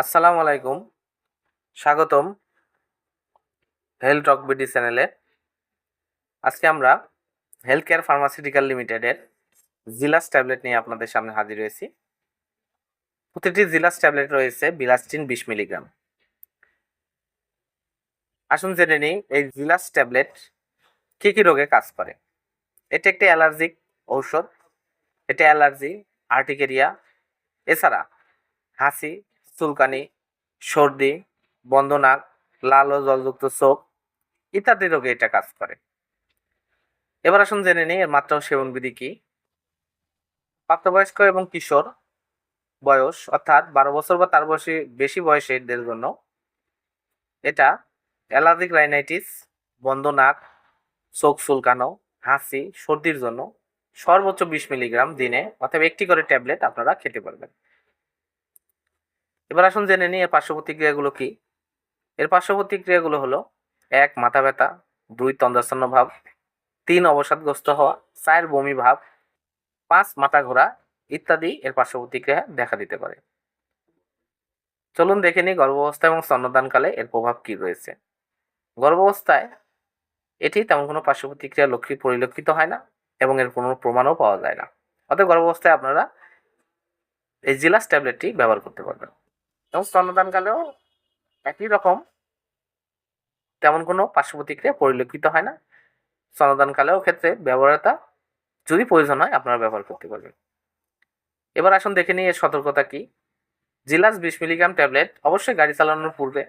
আসসালামু আলাইকুম। স্বাগতম হেলথ টক বিডি চ্যানেলে। আজকে আমরা হেলথ কেয়ার ফার্মাসিউটিক্যাল লিমিটেডের জিলাস ট্যাবলেট নিয়ে আপনাদের সামনে হাজির হয়েছি। প্রতিটি জিলাস ট্যাবলেট রয়েছে বিলাস্টিন বিশ মিলিগ্রাম। আসুন জেনে নিই, এই জিলাস ট্যাবলেট কী কী রোগে কাজ করে? এটি একটি অ্যালার্জিক ঔষধ, এটা অ্যালার্জি, আর্টিকেরিয়া, এছাড়া হাসি চুলকানি, সর্দি নাক লাল ও জলযুক্ত চোখ ইত্যাদি রোগে এটা কাজ করে। এবার আসুন জেনে নিই এর মাত্রা ও সেবন বিধি কি। প্রাপ্তবয়স্ক এবং কিশোর বয়স অর্থাৎ বারো বছর বা তার বয়সী বেশি বয়সীদের জন্য এটা অ্যালার্জিক রাইনাইটিস নাক চোখ চুলকানো, হাসি, সর্দির জন্য সর্বোচ্চ বিশ মিলিগ্রাম দিনে অথবা একটি করে ট্যাবলেট আপনারা খেতে পারবেন। এবার আসুন জেনে নিই এর পার্শ্ব প্রতিক্রিয়াগুলো কি। এর পার্শ্ব প্রতিক্রিয়াগুলো হলো, এক, মাথা ব্যথা, দুই তন্দ্রাচ্ছন্ন ভাব, তিন, অবসাদগ্রস্ত হওয়া, চার, বমি ভাব, পাঁচ, মাথা ঘোরা ইত্যাদি এর পার্শ্ব প্রতিক্রিয়া দেখা দিতে পারে। চলুন দেখে নিই গর্ভাবস্থা এবং স্তন্যদানকালে এর প্রভাব কি রয়েছে। গর্ভাবস্থায় এটি তেমন কোনো পার্শ্ব প্রতিক্রিয়া লক্ষ্য পরিলক্ষিত হয় না এবং এর কোনো প্রমাণও পাওয়া যায় না। অতএব গর্ভাবস্থায় আপনারা এই জিলাস ট্যাবলেটটি ব্যবহার করতে পারবেন। এবং স্তন্যদানকালেও একই রকম তেমন কোনো পার্শ্ব প্রতিক্রিয়া পরিলক্ষিত হয় না। স্তন্যদানকালেও ক্ষেত্রে ব্যবহারতা যদি প্রয়োজন হয় আপনারা ব্যবহার করতে পারবেন। এবার আসুন দেখে নিই এর সতর্কতা কি। জিলাস বিশ মিলিগ্রাম ট্যাবলেট অবশ্যই গাড়ি চালানোর পূর্বে,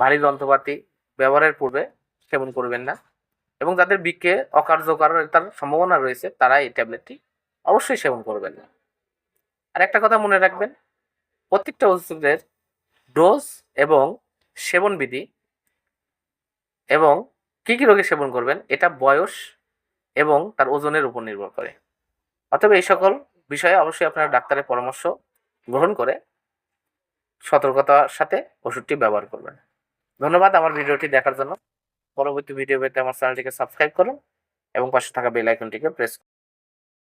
ভারী যন্ত্রপাতি ব্যবহারের পূর্বে সেবন করবেন না এবং যাদের বিককে অকার্যকরতার সম্ভাবনা রয়েছে তারা এই ট্যাবলেটটি অবশ্যই সেবন করবেন না। আর একটা কথা মনে রাখবেন প্রত্যেকটা ওষুধের ডোজ এবং সেবন বিধি এবং কী কী রোগে সেবন করবেন, এটা বয়স এবং তার ওজনের উপর নির্ভর করে। অতএব এই সকল বিষয়ে অবশ্যই আপনারা ডাক্তারের পরামর্শ গ্রহণ করে সতর্কতার সাথে ওষুধটি ব্যবহার করবেন। ধন্যবাদ আমার ভিডিওটি দেখার জন্য। পরবর্তী ভিডিও পেতে আমার চ্যানেলটিকে সাবস্ক্রাইব করুন এবং পাশে থাকা বেল আইকনটিকে প্রেস